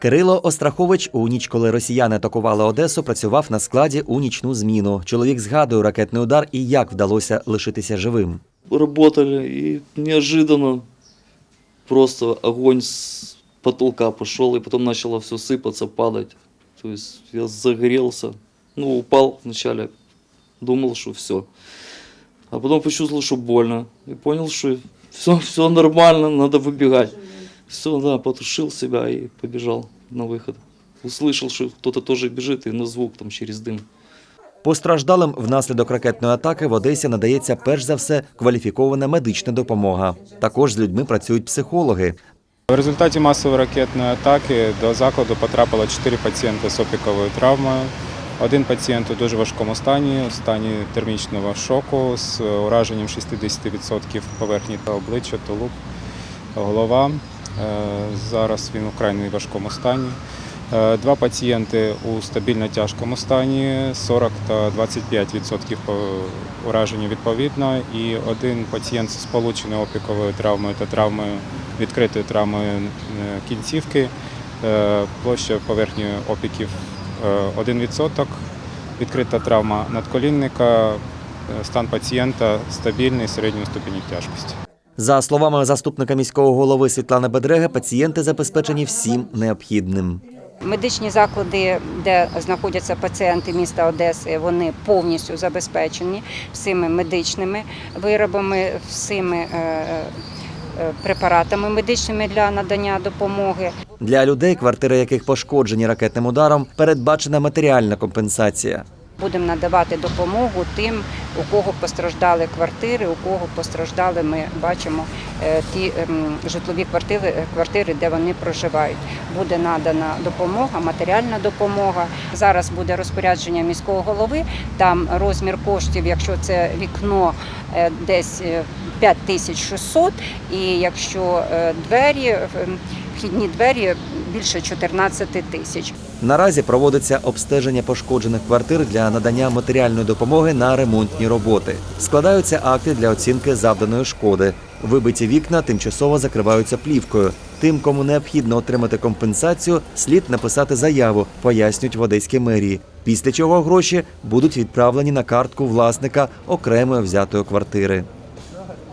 Кирило Острахович у ніч, коли росіяни атакували Одесу, працював на складі у нічну зміну. Чоловік згадує ракетний удар і як вдалося лишитися живим. Работали, и неожиданно просто огонь с потолка пошел, и потом начало все сыпаться, падать. То есть я загорелся, ну, упал вначале, думал, что все. А потом почувствовал, что больно, и понял, что все, все нормально, надо выбегать. Все, да, потушил себя и побежал на выход. Услышал, что кто-то тоже бежит, и на звук там через дым. Постраждалим внаслідок ракетної атаки в Одесі надається перш за все кваліфікована медична допомога. Також з людьми працюють психологи. В результаті масової ракетної атаки до закладу потрапило 4 пацієнти з опіковою травмою. Один пацієнт у дуже важкому стані, у стані термічного шоку з ураженням 60% поверхні та обличчя, тулуб, голова. Е, Зараз він у крайньо важкому стані. Е, Два пацієнти у стабільно тяжкому стані, 40 та 25% по ураженню відповідно, і один пацієнт з сполученою опіковою травмою та травмою відкритою травмою е, кінцівки, Е, площа поверхні опіків е, 1%, відкрита травма надколінника, е, стан пацієнта стабільний середньої ступені тяжкості. За словами заступника міського голови Світлани Бедреги, пацієнти забезпечені всім необхідним. Медичні заклади, де знаходяться пацієнти міста Одеси, вони повністю забезпечені всіми медичними виробами, всіми е, е, препаратами медичними для надання допомоги. Для людей, квартири яких пошкоджені ракетним ударом, передбачена матеріальна компенсація. Будемо надавати допомогу тим, у кого постраждали квартири, у кого постраждали, ми бачимо е, ті ем, житлові квартири, квартири, де вони проживають. Буде надана допомога, матеріальна допомога. Зараз буде розпорядження міського голови. Там розмір коштів, якщо це вікно е, десь е, 5600, і якщо е, двері, е, вхідні двері більше 14 тисяч. Наразі проводиться обстеження пошкоджених квартир для надання матеріальної допомоги на ремонтні роботи. Складаються акти для оцінки завданої шкоди. Вибиті вікна тимчасово закриваються плівкою. Тим, кому необхідно отримати компенсацію, слід написати заяву, пояснюють в Одеській мерії. Після чого гроші будуть відправлені на картку власника окремої взятої квартири.